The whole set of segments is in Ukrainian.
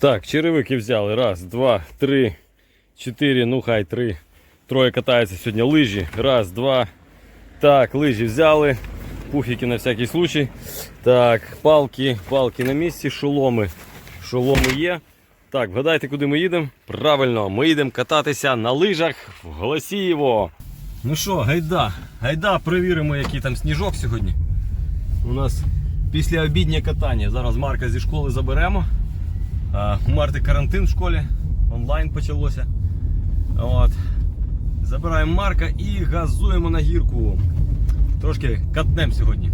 Так, черевики взяли. Раз, два, три, чотири, ну хай три. Троє катаються сьогодні лижі. Раз, два. Так, лижі взяли. Пуфіки на всякий случай. Так, палки, палки на місці, шоломи. Шоломи є. Так, вгадайте, куди ми їдемо? Правильно, ми їдемо кататися на лижах в Голосіїво. Ну що, гайда, гайда, перевіримо, який там сніжок сьогодні. У нас після обіднє катання. Зараз Марка зі школи заберемо. Марти карантин в школі, онлайн почалося. От. Забираємо Марка і газуємо на гірку. Трошки катнем сьогодні.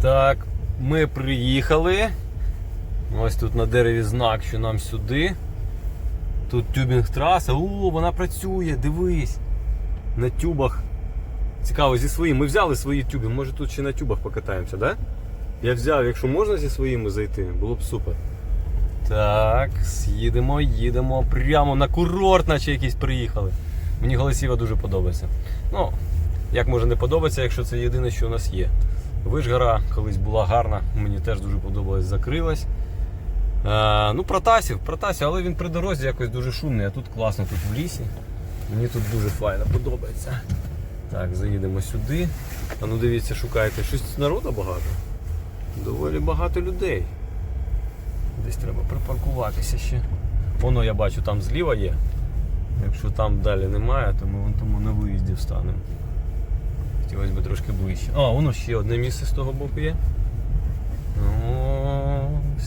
Так, ми приїхали. Ось тут на дереві знак, що нам сюди. Тут тюбінг траса. О, вона працює, дивись. На тюбах. Цікаво, зі своїм. Ми взяли свої тюби. Може тут ще на тюбах покатаємося, да? Я взяв, якщо можна зі своїми зайти, було б супер. Так, їдемо, їдемо прямо на курорт, наче якийсь приїхали. Мені Голосіва дуже подобається. Ну, як може не подобається, якщо це єдине, що у нас є. Вишгора колись була гарна, мені теж дуже подобалось, закрилась. Е, ну, Протасів, Протасів, але він при дорозі якось дуже шумний, а тут класно, тут в лісі. Мені тут дуже файно подобається. Так, заїдемо сюди. А ну дивіться, шукайте. Щось народу багато. Доволі багато людей. Десь треба припаркуватися ще. Воно я бачу, там зліва є. Якщо там далі немає, то ми вон тому на виїзді встанемо. Хотілося б трошки ближче. А, воно ще одне місце з того боку є.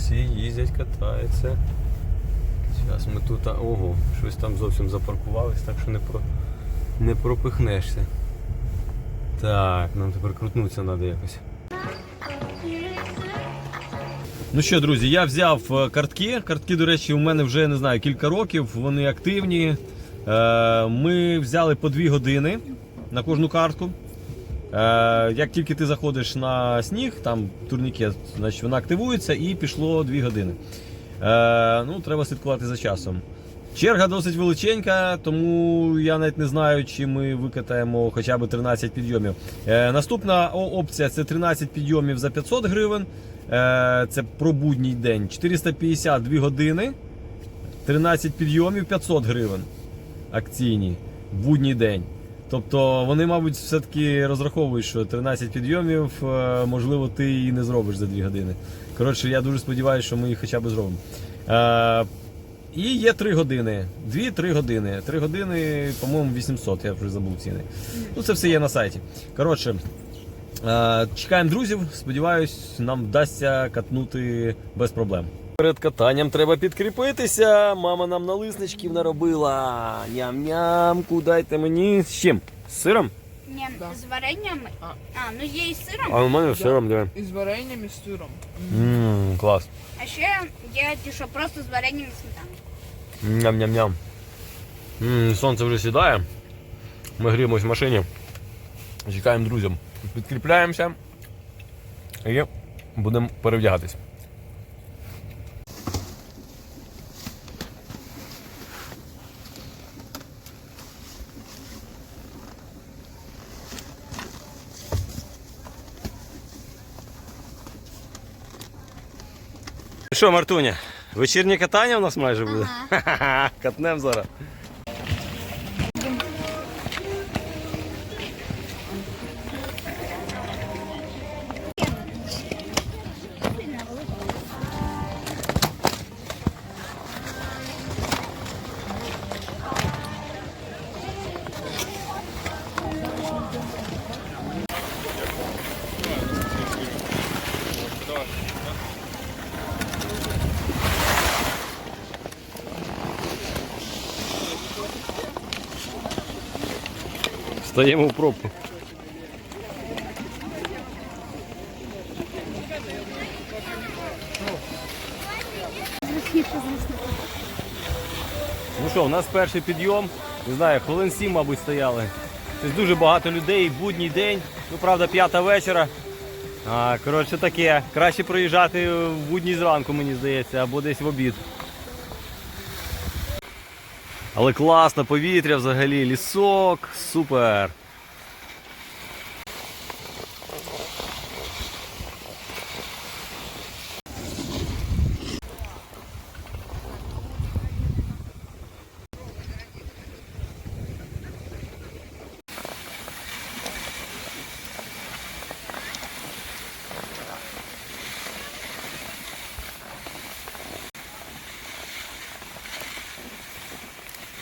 Всі їздять, катаються. Зараз ми тут. Ого, щось там зовсім запаркувались, так що не, про, не пропихнешся. Так, нам тепер крутнутися треба якось. Ну що, друзі, я взяв е, картки. Картки, до речі, у мене вже не знаю кілька років, вони активні. Е, Ми взяли по 2 години на кожну картку. Е, Як тільки ти заходиш на сніг, там турнікет, значить вона активується і пішло 2 години. Е, Ну, Треба слідкувати за часом. Черга досить величенька, тому я навіть не знаю, чи ми викатаємо хоча б 13 підйомів. Е, наступна опція це 13 підйомів за 500 гривень. Це про будній день. 452 години, 13 підйомів 500 гривень. Акційні будній день. Тобто вони, мабуть, все-таки розраховують, що 13 підйомів, е, можливо, ти і не зробиш за 2 години. Коротше, я дуже сподіваюся, що ми їх хоча б зробимо. Е, і є 3 години. 2-3 години. 3 години, по-моєму, 800, я вже забув ціни. Ну, це все є на сайті. Коротше, е, чекаємо друзів. Сподіваюсь, нам вдасться катнути без проблем. Перед катанням треба підкріпитися. Мама нам налисничків наробила. Ням-нямку, дайте мені з чим? З сиром? Ні, Да. з варенням. А. А, ну є і з сиром. А у мене з сиром, диви. Із варенням і з сиром. Ммм, клас. А ще є ті, що просто з варенням і сметаною. Ням-ням-ням. М, Сонце вже сідає. Ми гріємось в машині. Чекаємо друзям. Підкріпляємося і будемо перевдягатись. Що, Мартуня, вечірнє катання у нас майже буде? Ха-ха-ха, Катнем зараз. Стаємо в пробку. Ну що, у нас перший підйом. Не знаю, хвилин сім, мабуть, стояли. Тобто дуже багато людей, будній день. Ну, правда, п'ята вечора. А, коротше таке. Краще проїжджати в будній зранку, мені здається, або десь в обід. Але класно, повітря взагалі, лісок, супер.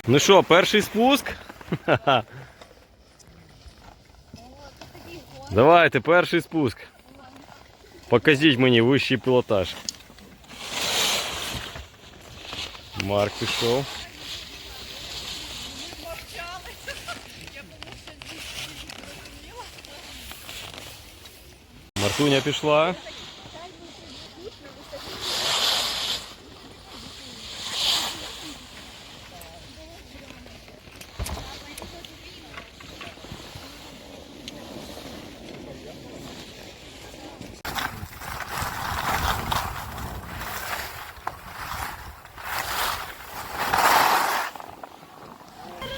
Ну що, перший спуск? Ха-ха. Давайте, перший спуск. Покажіть мені вищий пілотаж. Марк пішов. Мартуня пішла.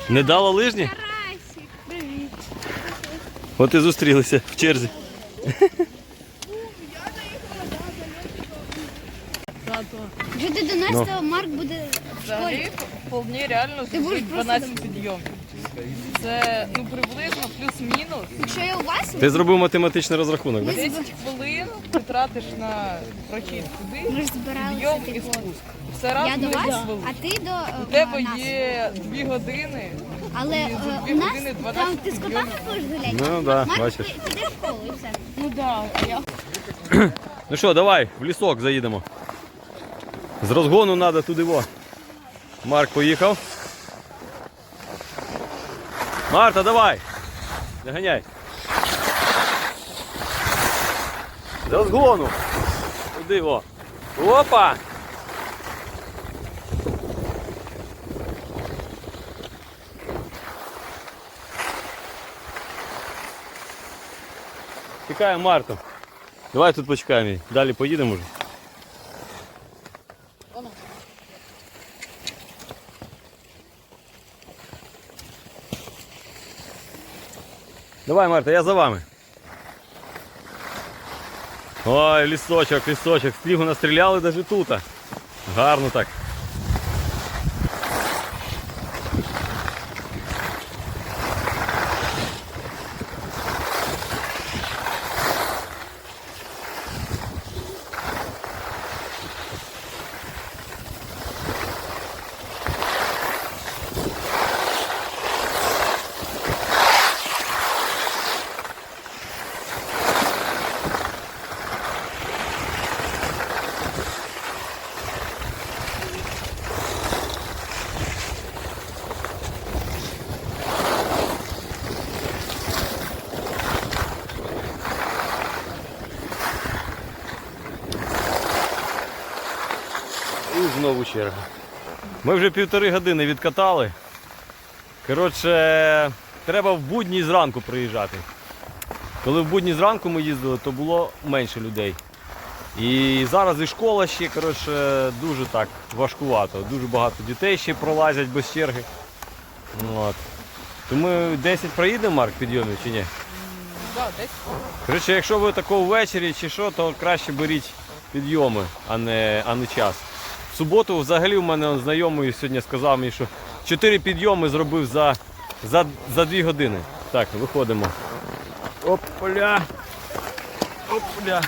Не дала лижні? Карасик, привіт. От і зустрілися в черзі. Вже до 12 Марк буде в школі. Вполне реально Ти зробити 12 підйомів. Це ну приблизно плюс-мінус. Якщо я у вас, Ти зробив математичний розрахунок, так? 10 хвилин ти тратиш на прохід туди, підйом і типу, спуск. Все Я до 10 вас, хвилин. а ти до е, У тебе нас. є 2 години. Але е, за дві у нас години 12 там ти з котами будеш гуляти? Ну да, Марк, бачиш. ти підеш в школу і все. Ну так, а я Ну що, давай, в лісок заїдемо. З розгону треба туди во. Марк поїхав. Марта, давай! Не ганяй. З розгону. Туди во. Опа! Чекаємо Марту. Давай тут почекаємо. її. Далі поїдемо вже. Давай, Марта, я за вами. Ой, лісочок, лісочок. Снігу настріляли навіть тут. Гарно так. Черга. Ми вже півтори години відкатали. Коротше, треба в будні зранку приїжджати. Коли в будні зранку ми їздили, то було менше людей. І зараз і школа ще коротше, дуже так важкувато. Дуже багато дітей ще пролазять без черги. Ну, От. То ми 10 проїдемо, Марк, підйомів чи ні? да, десь. Коротше, якщо ви такого ввечері чи що, то краще беріть підйоми, а не, а не час. В суботу взагалі у мене знайомий сьогодні сказав мені, що 4 підйоми зробив за, за, за 2 години. Так, виходимо. Опля. Опля.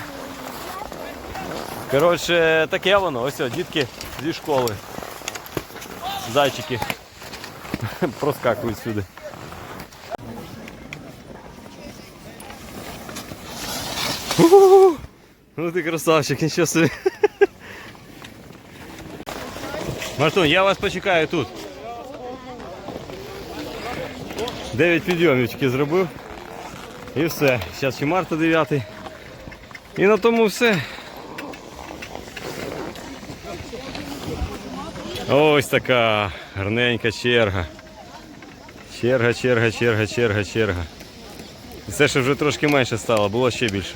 Коротше, таке воно. Ось, дітки зі школи. Зайчики проскакують сюди. Ну ти красавчик, нічого собі. Мартун, я вас почекаю тут. Дев'ять підйомів зробив. І все. Зараз ще марта 9. І на тому все. Ось така гарненька черга. Черга, черга, черга, черга, черга. Це ще вже трошки менше стало, було ще більше.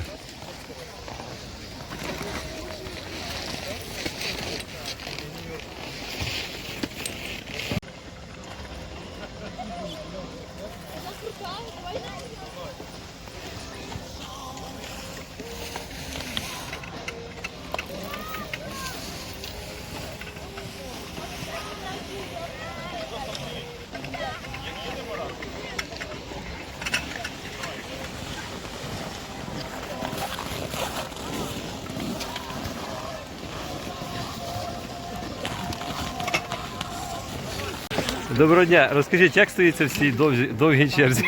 Доброго дня. Розкажіть, як стоїться в цій довгій, довгій черзі?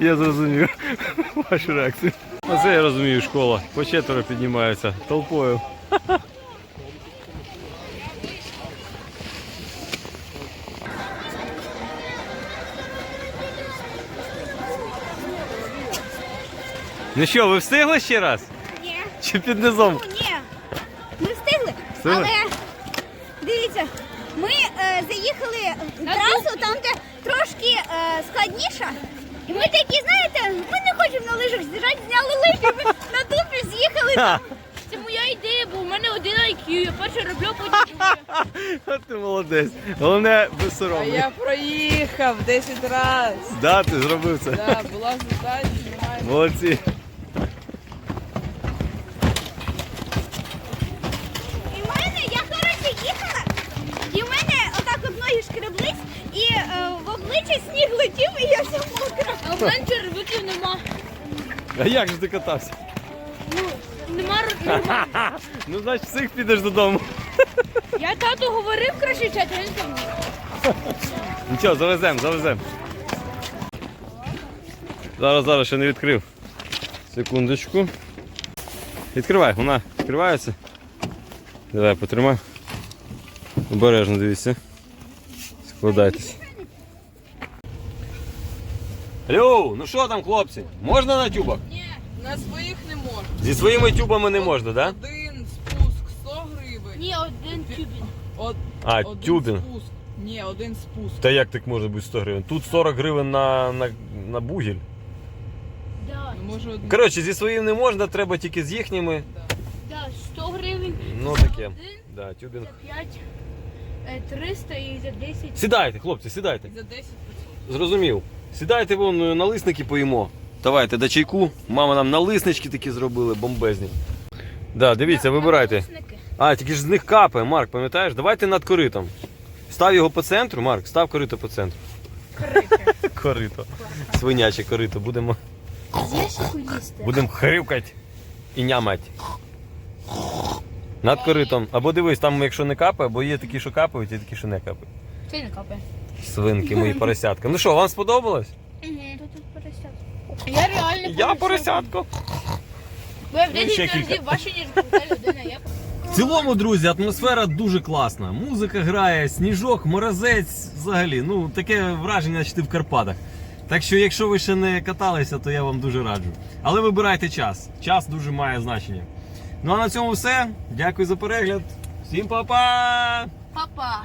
Я зрозумів вашу реакцію. Оце я розумію, школа. По четверо піднімаються толпою. Ну що, ви встигли ще раз? Ні. Чи під низом? Ну, ні. Ми встигли. Встигли? Але ми е, заїхали в трасу, там де трошки е, складніше. І ми такі, знаєте, ми не хочемо на лижах з'їжджати, зняли лижі, ми на дупі з'їхали. Ха! Це моя ідея, бо в мене один IQ. Я перше роблю, потім друге. А ти молодець. Головне А безсоромний. я проїхав 10 разів. Да, ти зробив це. Да, була задача, немає. Молодці. І в мене, я коротше їхала, і в мене отак от ноги шкреблись, і е, в обличчя сніг летів, і я вся мокра. А в мене червиків нема. А як же ти катався? Ну, нема нема. Ну, значить, всіх підеш додому. Я тату говорив краще чати, він там. Нічого, завеземо, завеземо. Зараз, зараз ще не відкрив. Секундочку. Відкривай, вона відкривається. Давай, потримай. Обережно дивіться. Складайтесь. Алло, ну що там, хлопці? Можна на тюбах? Ні, на своїх не можна. Зі своїми тюбами не можна, так? Да? Один спуск 100 гривень. Ні, один тюбін. Од... А, один тюбінг. спуск. Ні, один спуск. Та як так може бути 100 гривень? Тут 40 гривень на, на, на бугіль. Да, Ну, може один. Коротше, зі своїм не можна, треба тільки з їхніми. да, 100 гривень. Ну таке. Один, Да, тюбінг. за 5, е, 300 і за 10. Сідайте, хлопці, сідайте. За 10 Зрозумів. Сідайте вон е, налисники поїмо. Давайте до чайку. Мама нам налиснички такі зробили, бомбезні. Да, дивіться, вибирайте. А, тільки ж з них капає, Марк, пам'ятаєш? Давайте над коритом. Став його по центру, Марк, став корито по центру. Корито. Свиняче корито. Будемо, будемо хривкать і нямать. Над коритом. Або дивись, там якщо не капає, бо є такі, що капають, і такі, що не капають. Це не капає. Свинки мої поросятка. Ну що, вам сподобалось? Угу. Поросятка. Я реально Я поросятко. Ви в Ну, ще 10 кілька. разів ваша ніж крута людина. Я В цілому, друзі, атмосфера дуже класна. Музика грає, сніжок, морозець взагалі. Ну, таке враження, що ти в Карпатах. Так що, якщо ви ще не каталися, то я вам дуже раджу. Але вибирайте час. Час дуже має значення. Ну а на цьому все. Дякую за перегляд. Всім па-па! папа.